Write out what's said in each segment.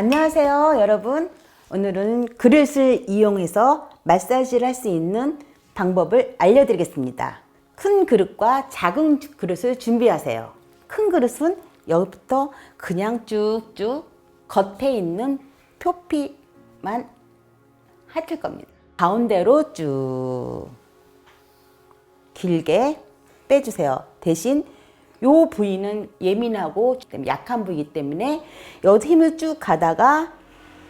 안녕하세요, 여러분. 오늘은 그릇을 이용해서 마사지를 할 수 있는 방법을 알려드리겠습니다. 큰 그릇과 작은 그릇을 준비하세요. 큰 그릇은 여기부터 그냥 쭉쭉 겉에 있는 표피만 핥을 겁니다. 가운데로 쭉 길게 빼주세요. 대신 요 부위는 예민하고 약한 부위이기 때문에 여기서 힘을 쭉 가다가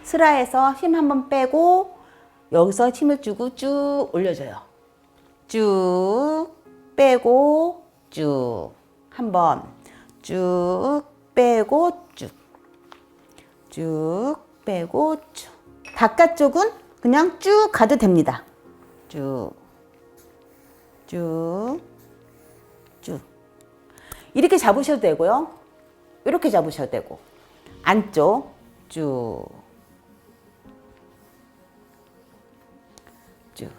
슬라에서 힘 한번 빼고 여기서 힘을 주고 쭉 올려줘요. 쭉 빼고 쭉 한번 쭉 빼고 쭉 쭉 빼고 쭉 바깥쪽은 그냥 쭉 가도 됩니다. 쭉 쭉, 쭉. 이렇게 잡으셔도 되고요. 이렇게 잡으셔도 되고. 안쪽 쭉. 쭉.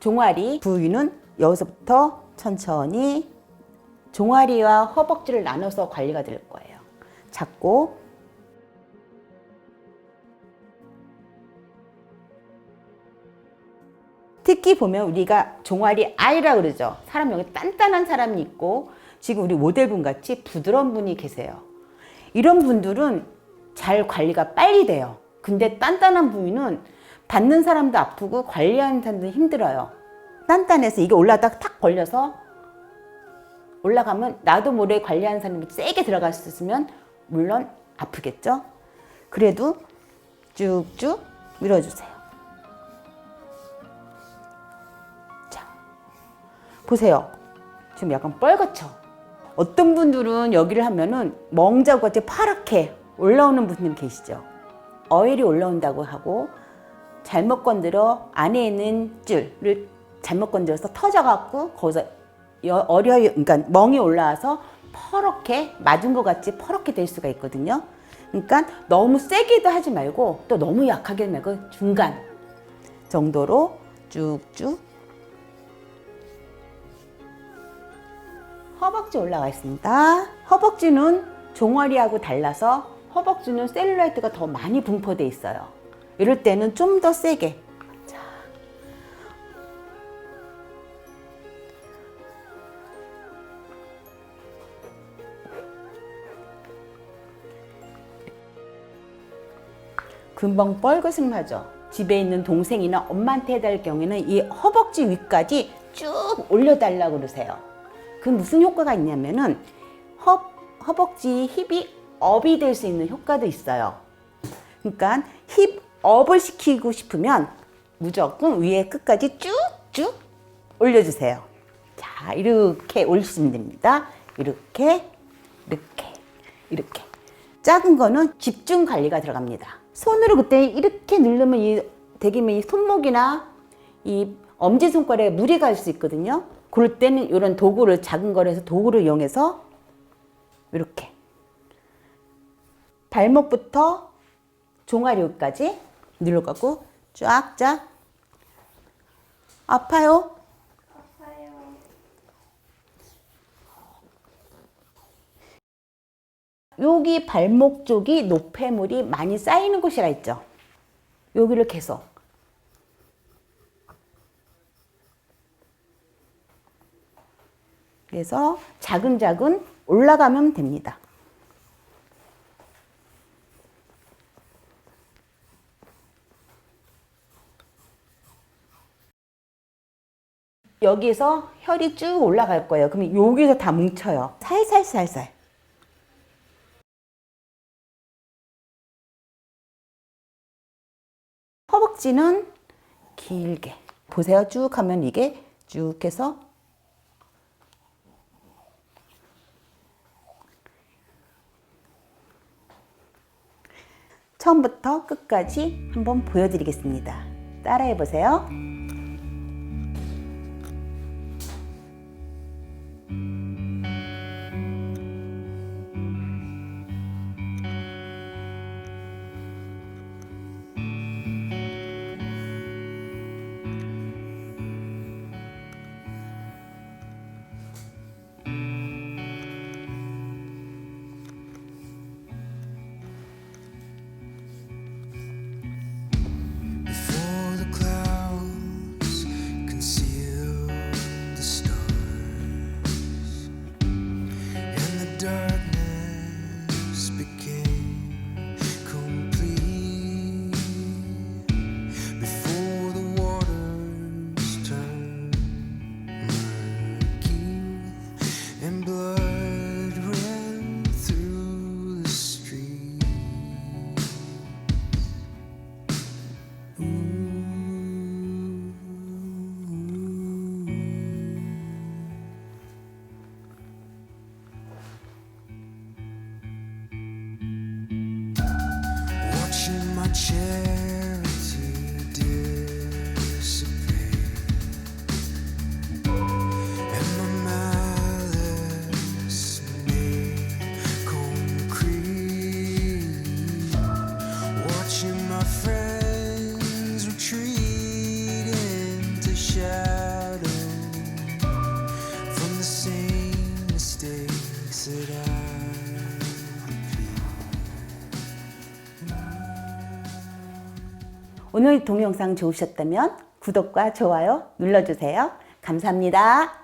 종아리 부위는 여기서부터 천천히 종아리와 허벅지를 나눠서 관리가 될 거예요. 잡고 특히 보면 우리가 종아리 아이라 그러죠. 사람 여기 단단한 사람이 있고 지금 우리 모델분 같이 부드러운 분이 계세요. 이런 분들은 잘 관리가 빨리 돼요. 근데 단단한 부위는 받는 사람도 아프고 관리하는 사람도 힘들어요. 단단해서 이게 올라다가 탁 걸려서 올라가면 나도 모르게 관리하는 사람이 세게 들어갔으면 물론 아프겠죠. 그래도 쭉쭉 밀어주세요. 보세요. 지금 약간 뻘겋죠? 어떤 분들은 여기를 하면은 멍자국 같이 파랗게 올라오는 분들 계시죠? 어일이 올라온다고 하고 잘못 건드려 안에 있는 줄을 잘못 건드려서 터져갖고 거기서 어려 그러니까 멍이 올라와서 퍼렇게 맞은 것 같이 퍼렇게 될 수가 있거든요. 그러니까 너무 세게도 하지 말고 또 너무 약하게 말고 중간 정도로 쭉쭉 허벅지 올라가 있습니다. 허벅지는 종아리하고 달라서 허벅지는 셀룰라이트가 더 많이 분포돼 있어요. 이럴 때는 좀 더 세게. 자. 금방 뻘겋음 하죠. 집에 있는 동생이나 엄마한테 해달 경우에는 이 허벅지 위까지 쭉 올려달라고 그러세요. 그 무슨 효과가 있냐면은 허, 허벅지 힙이 업이 될 수 있는 효과도 있어요. 그러니까 힙 업을 시키고 싶으면 무조건 위에 끝까지 쭉쭉 올려주세요. 자, 이렇게 올리시면 됩니다. 이렇게, 이렇게, 이렇게. 작은 거는 집중 관리가 들어갑니다. 손으로 그때 이렇게 누르면 이 되기면 이 손목이나 이 엄지손가락에 무리 갈수 있거든요. 그럴 때는 이런 도구를 작은 거에서 도구를 이용해서 이렇게 발목부터 종아리까지 눌러갖고 쫙쫙 아파요? 아파요. 여기 발목 쪽이 노폐물이 많이 쌓이는 곳이라 있죠. 여기를 계속 그래서 자근자근 올라가면 됩니다. 여기서 혈이 쭉 올라갈 거예요. 그러면 여기서 다 뭉쳐요. 살살 살살. 허벅지는 길게 보세요. 쭉 하면 이게 쭉 해서 처음부터 끝까지 한번 보여드리겠습니다. 따라해 보세요. 오늘 동영상 좋으셨다면 구독과 좋아요 눌러주세요. 감사합니다.